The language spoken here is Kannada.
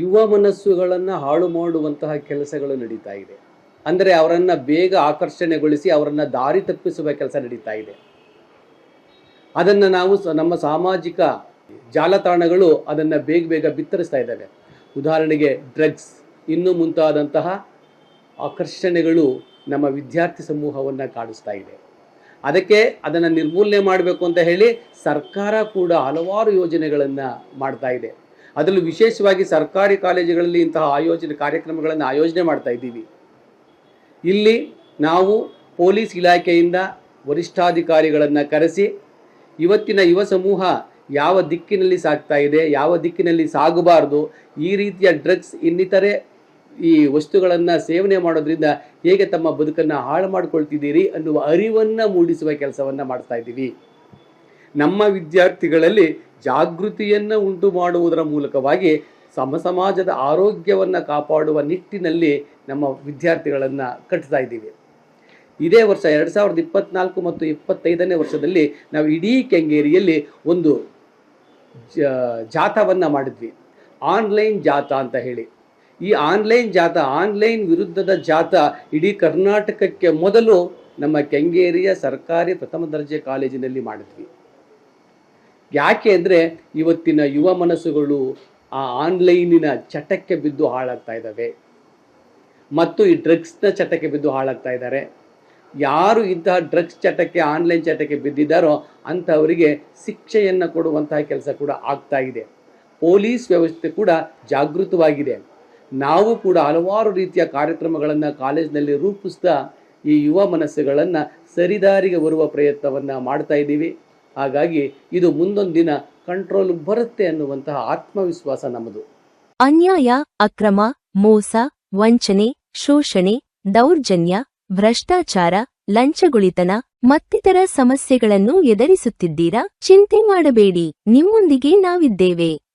ಯುವ ಮನಸ್ಸುಗಳನ್ನು ಹಾಳು ಮಾಡುವಂತಹ ಕೆಲಸಗಳು ನಡೀತಾ ಇದೆ. ಅಂದರೆ ಅವರನ್ನು ಬೇಗ ಆಕರ್ಷಣೆಗೊಳಿಸಿ ಅವರನ್ನು ದಾರಿ ತಪ್ಪಿಸುವ ಕೆಲಸ ನಡೀತಾ ಇದೆ. ಅದನ್ನು ನಾವು ನಮ್ಮ ಸಾಮಾಜಿಕ ಜಾಲತಾಣಗಳು ಅದನ್ನು ಬೇಗ ಬೇಗ ಬಿತ್ತರಿಸ್ತಾ ಇದ್ದಾವೆ. ಉದಾಹರಣೆಗೆ ಡ್ರಗ್ಸ್, ಇನ್ನು ಮುಂತಾದಂತಹ ಆಕರ್ಷಣೆಗಳು ನಮ್ಮ ವಿದ್ಯಾರ್ಥಿ ಸಮೂಹವನ್ನು ಕಾಡಿಸ್ತಾ ಇದೆ. ಅದಕ್ಕೆ ಅದನ್ನು ನಿರ್ಮೂಲನೆ ಮಾಡಬೇಕು ಅಂತ ಹೇಳಿ ಸರ್ಕಾರ ಕೂಡ ಹಲವಾರು ಯೋಜನೆಗಳನ್ನು ಮಾಡ್ತಾ ಇದೆ. ಅದರಲ್ಲೂ ವಿಶೇಷವಾಗಿ ಸರ್ಕಾರಿ ಕಾಲೇಜುಗಳಲ್ಲಿ ಇಂತಹ ಆಯೋಜನೆ ಕಾರ್ಯಕ್ರಮಗಳನ್ನು ಆಯೋಜನೆ ಮಾಡ್ತಾ ಇದ್ದೀವಿ. ಇಲ್ಲಿ ನಾವು ಪೊಲೀಸ್ ಇಲಾಖೆಯಿಂದ ವರಿಷ್ಠಾಧಿಕಾರಿಗಳನ್ನು ಕರೆಸಿ, ಇವತ್ತಿನ ಯುವ ಸಮೂಹ ಯಾವ ದಿಕ್ಕಿನಲ್ಲಿ ಸಾಗ್ತಾ ಇದೆ, ಯಾವ ದಿಕ್ಕಿನಲ್ಲಿ ಸಾಗಬಾರ್ದು, ಈ ರೀತಿಯ ಡ್ರಗ್ಸ್ ಇನ್ನಿತರೆ ಈ ವಸ್ತುಗಳನ್ನು ಸೇವನೆ ಮಾಡೋದ್ರಿಂದ ಹೇಗೆ ತಮ್ಮ ಬದುಕನ್ನು ಹಾಳು ಮಾಡ್ಕೊಳ್ತಿದ್ದೀರಿ ಅನ್ನುವ ಅರಿವನ್ನು ಮೂಡಿಸುವ ಕೆಲಸವನ್ನು ಮಾಡ್ತಾ ಇದ್ದೀವಿ. ನಮ್ಮ ವಿದ್ಯಾರ್ಥಿಗಳಲ್ಲಿ ಜಾಗೃತಿಯನ್ನು ಉಂಟು ಮಾಡುವುದರ ಮೂಲಕವಾಗಿ ಸಮ ಸಮಾಜದ ಆರೋಗ್ಯವನ್ನು ಕಾಪಾಡುವ ನಿಟ್ಟಿನಲ್ಲಿ ನಮ್ಮ ವಿದ್ಯಾರ್ಥಿಗಳನ್ನು ಕಟ್ತಾ ಇದ್ದೀವಿ. ಇದೇ ವರ್ಷ ಎರಡು ಸಾವಿರದ ಇಪ್ಪತ್ನಾಲ್ಕು ಮತ್ತು ಇಪ್ಪತ್ತೈದನೇ ವರ್ಷದಲ್ಲಿ ನಾವು ಇಡೀ ಕೆಂಗೇರಿಯಲ್ಲಿ ಒಂದು ಜಾಥಾವನ್ನು ಮಾಡಿದ್ವಿ. ಆನ್ಲೈನ್ ಜಾಥಾ ಅಂತ ಹೇಳಿ. ಈ ಆನ್ಲೈನ್ ಜಾಥಾ, ಆನ್ಲೈನ್ ವಿರುದ್ಧದ ಜಾಥಾ ಇಡೀ ಕರ್ನಾಟಕಕ್ಕೆ ಮೊದಲು ನಮ್ಮ ಕೆಂಗೇರಿಯ ಸರ್ಕಾರಿ ಪ್ರಥಮ ದರ್ಜೆ ಕಾಲೇಜಿನಲ್ಲಿ ಮಾಡಿದ್ವಿ. ಯಾಕೆ ಅಂದರೆ ಇವತ್ತಿನ ಯುವ ಮನಸ್ಸುಗಳು ಆ ಆನ್ಲೈನಿನ ಚಟಕ್ಕೆ ಬಿದ್ದು ಹಾಳಾಗ್ತಾ ಇದ್ದಾವೆ. ಮತ್ತು ಈ ಡ್ರಗ್ಸ್ನ ಚಟಕ್ಕೆ ಬಿದ್ದು ಹಾಳಾಗ್ತಾ ಇದ್ದಾರೆ. ಯಾರು ಇಂತಹ ಡ್ರಗ್ಸ್ ಚಟಕ್ಕೆ, ಆನ್ಲೈನ್ ಚಟಕ್ಕೆ ಬಿದ್ದಿದ್ದಾರೋ ಅಂಥವರಿಗೆ ಶಿಕ್ಷೆಯನ್ನು ಕೊಡುವಂತಹ ಕೆಲಸ ಕೂಡ ಆಗ್ತಾ ಇದೆ. ಪೊಲೀಸ್ ವ್ಯವಸ್ಥೆ ಕೂಡ ಜಾಗೃತವಾಗಿದೆ. ನಾವು ಕೂಡ ಹಲವಾರು ರೀತಿಯ ಕಾರ್ಯಕ್ರಮಗಳನ್ನು ಕಾಲೇಜಿನಲ್ಲಿ ರೂಪಿಸ್ತಾ ಈ ಯುವ ಮನಸ್ಸುಗಳನ್ನು ಸರಿದಾರಿಗೆ ಬರುವ ಪ್ರಯತ್ನವನ್ನು ಮಾಡ್ತಾ ಇದ್ದೀವಿ. ಹಾಗಾಗಿ ಇದು ಮುಂದೊಂದು ದಿನ ಕಂಟ್ರೋಲ್ ಬರುತ್ತೆ ಅನ್ನುವಂತಹ ಆತ್ಮವಿಶ್ವಾಸ ನಮ್ಮದು. ಅನ್ಯಾಯ, ಅಕ್ರಮ, ಮೋಸ, ವಂಚನೆ, ಶೋಷಣೆ, ದೌರ್ಜನ್ಯ, ಭ್ರಷ್ಟಾಚಾರ, ಲಂಚಗುಳಿತನ ಮತ್ತಿತರ ಸಮಸ್ಯೆಗಳನ್ನು ಎದುರಿಸುತ್ತಿದ್ದೀರಾ? ಚಿಂತೆ ಮಾಡಬೇಡಿ, ನಿಮ್ಮೊಂದಿಗೆ ನಾವಿದ್ದೇವೆ.